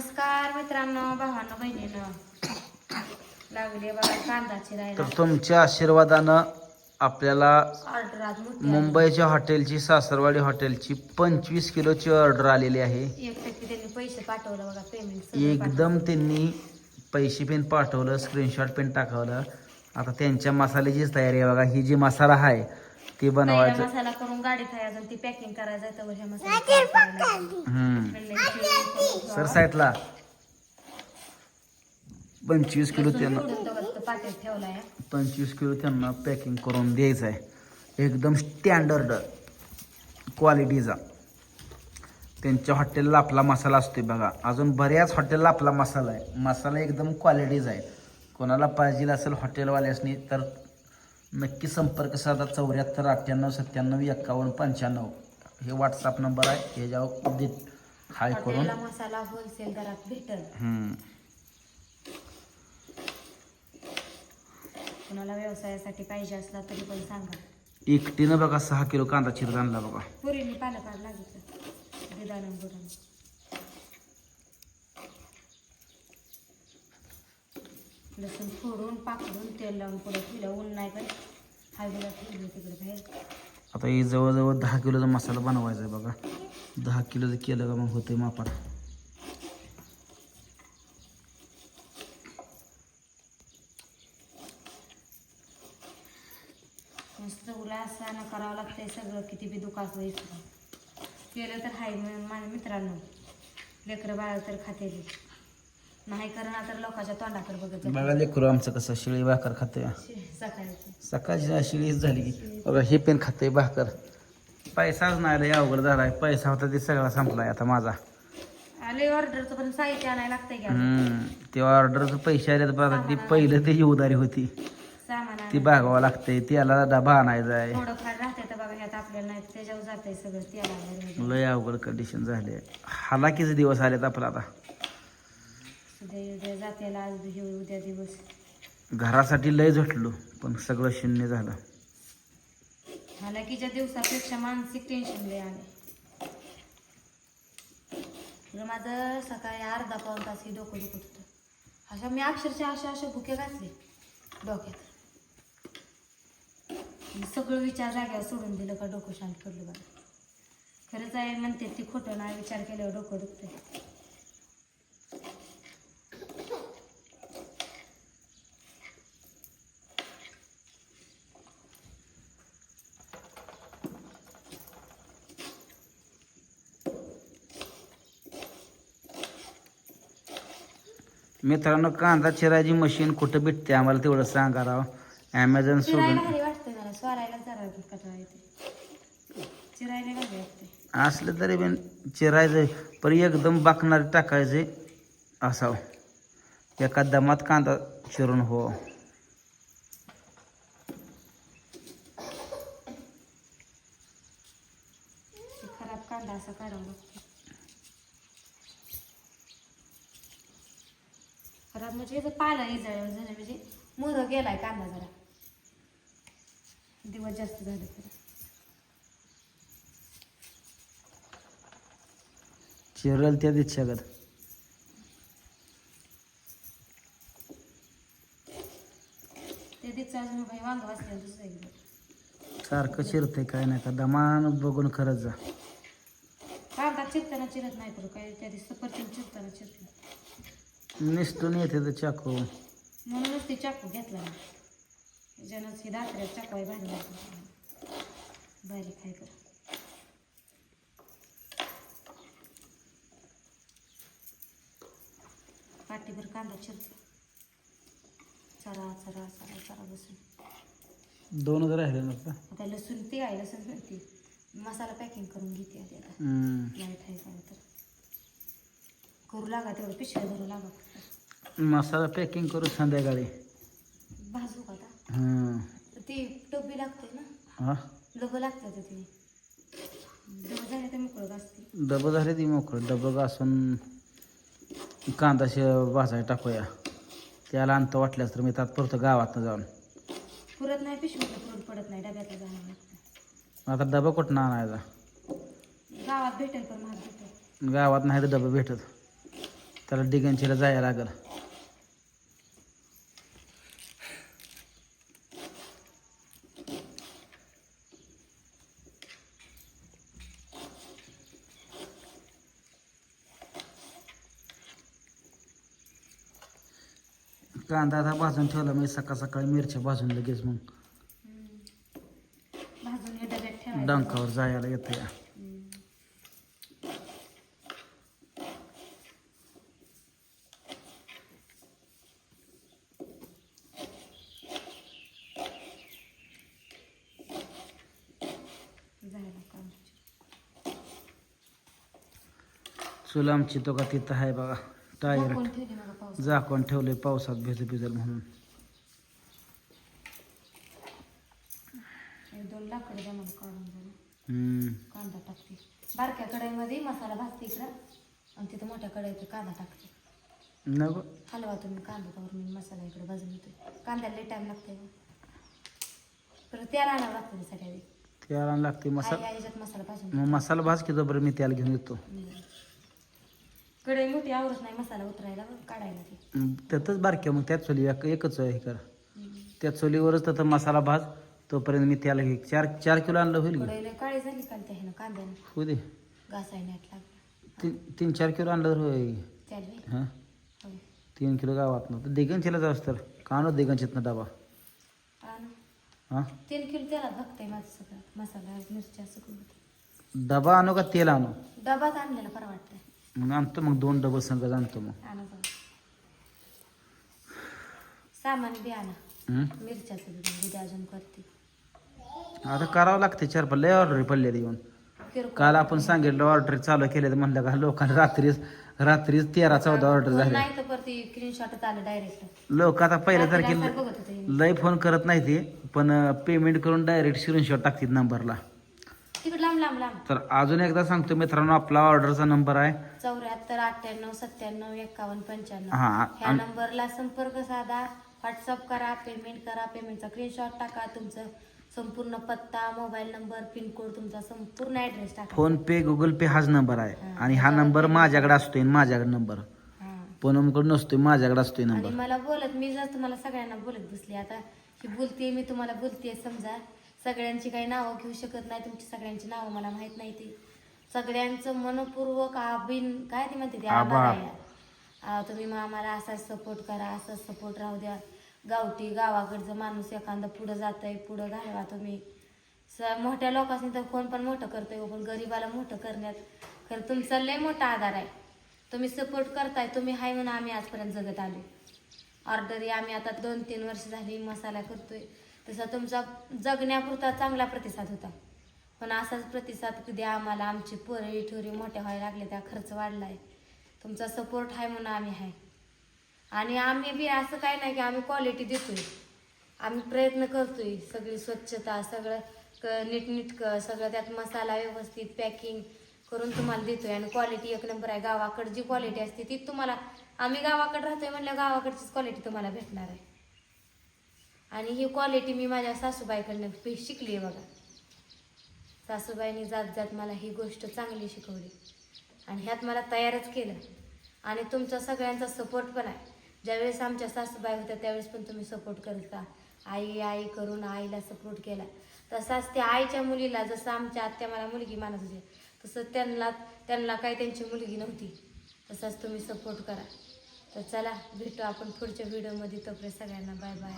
नमस्कार मित्रांनो भावांनो बहिणीनं. लागले बघा कांदा चिरायला तर तुमच्या आशीर्वादानं आपल्याला ऑर्डर आज मोठी मुंबईच्या हॉटेलची सासरवाडी हॉटेलची पंचवीस किलोची ऑर्डर आलेली आहे. आली. एक टक्के त्यांनी पैसे पाठवलं बघा पेमेंट एकदम त्यांनी पैसे पेन पाठवलं स्क्रीनशॉट पेन टाकवलं. आता त्यांच्या मसाल्याचीच तयारी आहे बघा ही जी मसाला आहे ती बनवायचं. मसाला करून गाडीत आहे अजून ती पॅकिंग करायचं ह्या मसाला. हम्म. हे सर. साईडला. पंचवीस किलो त्यांना पातेल ठेवलाय. पंचवीस किलो त्यांना पॅकिंग करून द्यायचं आहे एकदम स्टँडर्ड क्वालिटीचा त्यांच्या हॉटेलला आपला मसाला असतोय बघा. अजून बऱ्याच हॉटेलला आपला मसाला आहे. मसाला एकदम क्वालिटीचा आहे. कोणाला पाहिजे असेल हॉटेलवाल्यासनी तर नक्की संपर्क साधा चौऱ्याहत्तर अठ्ठ्याण्णव सत्त्याण्णव एक्कावन्न पंच्याण्णव. हे व्हॉट्सअप नंबर आहे. ह्याच्यावर देत. हाय करून. मसाला होलसेल दरात भेटल. हम्म. कुणाला व्यवसायासाठी पाहिजे असला तरी पण सांगा. एकटीनं बघा सहा किलो कांदा चिरत आणला बघा. पुरीने पालं काढ लागितलं दुधानं लसूण फोडून पाकडून तेल लावून पुढे ठेवलं. ऊन नाही पण हळदीला ठेवलं तिकडे बाहेर. आता हे जवळजवळ दहा किलोचा मसाला बनवायचा आहे बघा. दहा किलोचं केलं का मग होते मापात. मस्त उलासानं करावं लागतंय सगळं. किती बी व्हायचं केलं तर हाय माझ्या मित्रांनो. लेकरं बाळ तर खाते. नाही करणार तर लोकांच्या तोंडाकडे बघत. बघा लेकरू आमचं कसं शिळी भाकर खाते सकाळची सकाळची शिळीच झाली की. बघा हे पण खाते भाकर. पैसाच नाही लय अवघड झालाय. पैसा होता ते सगळा संपलाय आता माझा. आले ऑर्डरचं पण साहित्य आणायला लागतंय की आता. हम्म ते ऑर्डरचं पैसे आले तर ती पहिलं ते उदारी होती. सामान ती आणायला. भागावं लागते त्याला डबा आणायचा आहे थोडंफार राहते तर बघा ह्यात आपल्याला नाही त्याच्यावर जातंय सगळं त्याला लय अवघड कंडिशन झाली हालाकीचे दिवस आलेत आपला आता. उद्या आज हे उद्या दिवस. घरासाठी लय झटलो पण सगळं शून्य झालं. हालाकीच्या दिवसापेक्षा मानसिक टेन्शन लय आले माझं सकाळी अर्धा पाऊन तास ही डोकं दुखत होतं. अशा मी अक्षरशः अशा अशा भुके घातले डोक्यात. सगळं विचार जाग्यावर सोडून दिलं का डोकं शांत पडलं बघा खरंच आहे म्हणते ती खोटं नाही विचार केल्यावर डोकं दुखतंय. मित्रांनो कांदा चिरायची मशीन कुठं भेटते आम्हाला तेवढं सांगा राव. ॲमेझॉन चिरायला सोडून. भारी वाटतं मला स्वरायला जरा कटाळा येते चिरायला भारी वाटते असलं तरी पण चिरायचं पण एकदम बाकणार टाकायचे असावं. एका दमात कांदा चिरून हो. ते खराब कांदा असा काढावा लागतो खराब म्हणजे याचं पाला इजळ झालं म्हणजे मोर गेलाय कांदा जरा. दिवस जास्त झाले तर. चिरल त्या दिच्छागत ते दिवस अजून काही वांग वाचले दुसरं एकदा सारखं चिरतंय काय नाही का? दमान बघून खरंच जा. कांदा चिरताना चिरत नाही तर काय? त्या दिवशी सफरचंद चिरताना चिरते निसटून येते तर चाकू म्हणूनच ते चाकू घेतला त्याच्यानंच हे दात्र्या चाकू आहे भारी बारीक आहे तर पाठीभर कांदा चिरते चरा चरा चरा चरा बसून दोनच राहिले ना आता. लसूण ती आहे लसूण म्हणते मसाला पॅकिंग करून घेते आता आहे काय तर करू लागा तेवढं पिशव्या धरू लागा. मसाला पॅकिंग करू संध्याकाळी. भाजू का आता? हम्म. ती टोपी लागते ना? हा? डबं ते. डबं झाले तर मोकळं असते डबं झाले ती मोकळं. डबं घासून कांदा शे भाजायला टाकूया. त्याला अंत वाटल्यास तर मी तात्पुरतं गावातनं जाऊन. पुरत नाही पिशवीतलं पुरत पडत नाही डब्यातलं जाणं लागतं आता डबा कुठं आणायचा? गावात भेटेल पण महाग भेटेल. गावात नाही तर डबं भेटत. त्याला डिगंचीला जायला लागल. कांदा आता भाजून ठेवला मी सकाळ सकाळी मिरच्या भाजून लगेच मग डंकावर जायला येते हम्म. चूल आमची तो का तिथं आहे बघा टायर झाकून ठेवली पावसात भिजल भिजल म्हणून दोन लाकडं मला काढून जरा हम्म. कांदा टाकते। बारक्या कढईमध्ये मसाला भाजते इकडं. आणि तिथं मोठ्या कढईत कांदा टाकते. नको. हलवा तुम्ही कांदा त्यावर मी मसाला इकडे भाजून येतोय कांद्याला लई टाईम लागतंय गं. परत तेल आणावं लागतं त्यासाठी आधी त्याला लागते आई मसाला मसाला भाजून मग मसाला भाज की बरं मी त्याला घेऊन येतो. हम्म. कढई मोठी आवरत नाही मसाला उतरायला काढायला ते. त्यातच बारक्या मग त्याच चोली एक- एकच हे कर. त्या चोलीवरच तर मसाला भाज तोपर्यंत मी त्याला घे चार चार किलो आणलं होईल की? कढईला काळी झाली काल त्या ह्यानं कांद्यानं? होऊ दे. लागला तीन तीन चार किलो आणलं तर हां. होय. तीन किलो गावात तर दिगंचीला जाऊस तर का आणू दिगंचीतनं डबा. आणि हां? तीन किलो त्याला माझं सगळं. मसाला मिरच्या सगळं. डबा आणू का तेल आणू? डबाच आणलेला बरं वाटतंय. मग आणतो मग दोन डबल संगत आणतो मग. आणा जाऊ सामान बी आणा. हम्म? मिरच्याचं बी उद्या अजून करते. आता करावं लागते चार पण लय ऑर्डर पडले येऊन. किरकोळ काल आपण सांगितलं ऑर्डर चालू केले तर म्हणलं का लोकांना रात्रीच रात्रीच तेरा चौदा ऑर्डर झाले. नाही तर परत स्क्रीनशॉटच आलं डायरेक्ट लोक आता पहिल्या तारखेला बघत होते लय फोन करत नाही ते पण पेमेंट करून डायरेक्ट स्क्रीनशॉट टाकतात नंबरला लांब लांब. लांब तर अजून एकदा सांगतो मित्रांनो आपला ऑर्डरचा नंबर आहे. चौऱ्याहत्तर अठ्ठ्याण्णव सत्त्याण्णव एकावन्न पंच्याण्णव. हा ह्या आणि नंबरला संपर्क साधा. व्हॉट्सअप करा पेमेंट करा. पेमेंटचा स्क्रीनशॉट टाका. तुमचं संपूर्ण पत्ता मोबाईल नंबर पिनकोड तुमचा संपूर्ण ऍड्रेस टाका. फोन पे गुगल पे हाच नंबर आहे. आणि हा नंबर माझ्याकडे असतोय आणि माझ्याकडे नंबर. हा. पूनमकडे नसतोय माझ्याकडे असतोय आणि नंबर. मला बोलत मी जर तुम्हाला सगळ्यांना बोलत बसली आता ही बोलते मी तुम्हाला बोलते समजा. सगळ्यांची काही नावं घेऊ शकत नाही तुमची सगळ्यांची नावं मला माहीत नाही ती. सगळ्यांचं मनपूर्वक आबिन काय ते म्हणते ते? आभार. आहे. तुम्ही मग आम्हाला असाच सपोर्ट करा असाच सपोर्ट राहू द्या. गावठी गावाकडचं माणूस एखादं पुढं जातंय पुढं घालवा तुम्ही. स मोठ्या लोकांनी तर कोण पण मोठं करतोय हो, पण गरीबाला मोठं करण्यात खरं तुमचा लय मोठा आधार आहे. तुम्ही सपोर्ट करताय तुम्ही हाय म्हणून आम्ही आजपर्यंत जगत आलो ऑर्डरी आम्ही आता दोन तीन वर्ष झाली मसाला करतोय. तसा तुमचा जगण्यापुरता चांगला प्रतिसाद होता. पण असाच प्रतिसाद द्या आम्हाला आमची पोरं ठोरी मोठ्या व्हायला लागले त्या खर्च वाढलाय. तुमचा सपोर्ट आहे म्हणून आम्ही आहे. आणि आम्ही बी असं काय नाही की आम्ही क्वालिटी देतोय. आम्ही प्रयत्न करतोय सगळी स्वच्छता सगळं क नीटनीटकं सगळं त्यात मसाला व्यवस्थित पॅकिंग करून तुम्हाला देतोय. आणि क्वालिटी एक नंबर आहे. गावाकडची जी क्वालिटी असते ती तुम्हाला आम्ही गावाकडे राहतोय म्हणलं गावाकडचीच क्वालिटी तुम्हाला भेटणार आहे. आणि ही क्वालिटी मी माझ्या सासूबाईकडनं शिकली आहे बघा. सासूबाईने जात जात मला ही गोष्ट चांगली शिकवली. आणि ह्यात मला तयारच केलं. आणि तुमचा सगळ्यांचा सपोर्ट पण आहे. ज्यावेळेस आमच्या सासूबाई होत्या त्यावेळेस पण तुम्ही सपोर्ट करता आई आई करून आईला सपोर्ट केला. तसाच त्या आईच्या मुलीला जसं आमच्या आत्या मला मुलगी मानत होते तसं त्यांना त्यांना काही त्यांची मुलगी नव्हती. तसाच तुम्ही सपोर्ट करा. तर चला भेटू आपण पुढच्या व्हिडिओमध्ये तोपर्यंत सगळ्यांना बाय बाय